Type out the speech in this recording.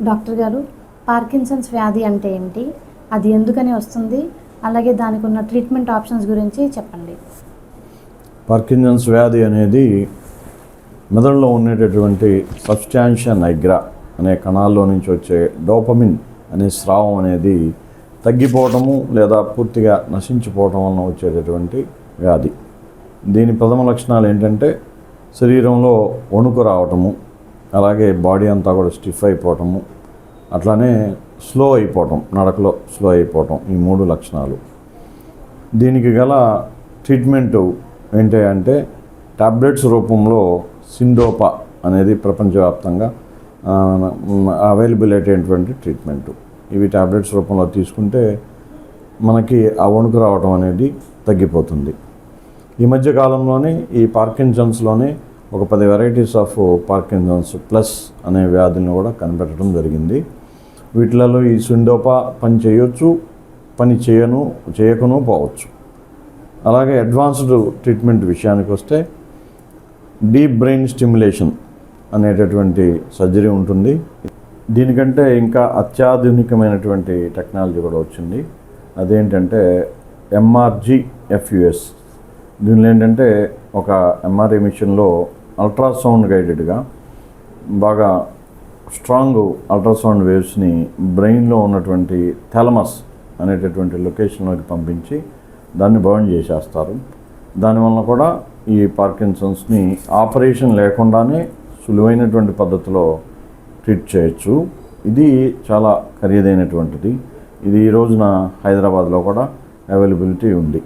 Doctor గారు Parkinson's వ్యాధి అంటే ఏంటి? అది ఎందుకని వస్తుంది? అలాగే దానికి ఉన్న ట్రీట్మెంట్ ఆప్షన్స్ గురించి చెప్పండి. పార్కిన్సన్స్ వ్యాధి అనేది మెదడులో ఉండేటటువంటి సబ్స్టాన్షియా నైగ్రా అనే కణాల్లో నుంచి వచ్చే డోపమిన్ అనే స్రావం అనేది తగ్గిపోవటము లేదా పూర్తిగా నశించిపోవటం వలన వచ్చేటటువంటి వ్యాధి. దీని ప్రథమ లక్షణాలు ఏంటంటే శరీరంలో వణుకు రావటము అలాగే బాడీ అంతా కూడా స్టిఫ్ అయిపోవటము అట్లానే స్లో అయిపోవటం నడకలో స్లో అయిపోవటం ఈ మూడు లక్షణాలు. దీనికి గల ట్రీట్మెంట్ ఏంటి అంటే టాబ్లెట్స్ రూపంలో సిండోపా అనేది ప్రపంచవ్యాప్తంగా అవైలబుల్ అయ్యేటువంటి ట్రీట్మెంట్. ఇవి టాబ్లెట్స్ రూపంలో తీసుకుంటే మనకి ఆ వణుకు రావడం అనేది తగ్గిపోతుంది. ఈ మధ్య కాలంలోనే ఈ పార్కిన్సన్స్లోనే ఒక పది వెరైటీస్ ఆఫ్ పార్కిన్సన్స్ ప్లస్ అనే వ్యాధిని కూడా కనిపెట్టడం జరిగింది. వీటిలలో ఈ సిండోపా పని చేయొచ్చు పని చేయను చేయకను పోవచ్చు. అలాగే అడ్వాన్స్డ్ ట్రీట్మెంట్ విషయానికి వస్తే డీప్ బ్రెయిన్ స్టిమ్యులేషన్ అనేటటువంటి సర్జరీ ఉంటుంది. దీనికంటే ఇంకా అత్యాధునికమైనటువంటి టెక్నాలజీ కూడా వచ్చింది. అదేంటంటే ఎంఆర్జీ ఎఫ్యుఎస్ దీనిలో ఏంటంటే ఒక ఎంఆర్ఐ మిషన్లో అల్ట్రాసౌండ్ గైడెడ్గా బాగా స్ట్రాంగ్ అల్ట్రాసౌండ్ వేవ్స్ని బ్రెయిన్లో ఉన్నటువంటి థెలమస్ అనేటటువంటి లొకేషన్లోకి పంపించి దాన్ని బర్న్ చేసేస్తారు. దానివల్ల కూడా ఈ పార్కిన్సన్స్ని ఆపరేషన్ లేకుండానే సులువైనటువంటి పద్ధతిలో ట్రీట్ చేయొచ్చు. ఇది చాలా ఖరీదైనటువంటిది. ఇది ఈ రోజున హైదరాబాద్లో కూడా అవైలబిలిటీ ఉంది.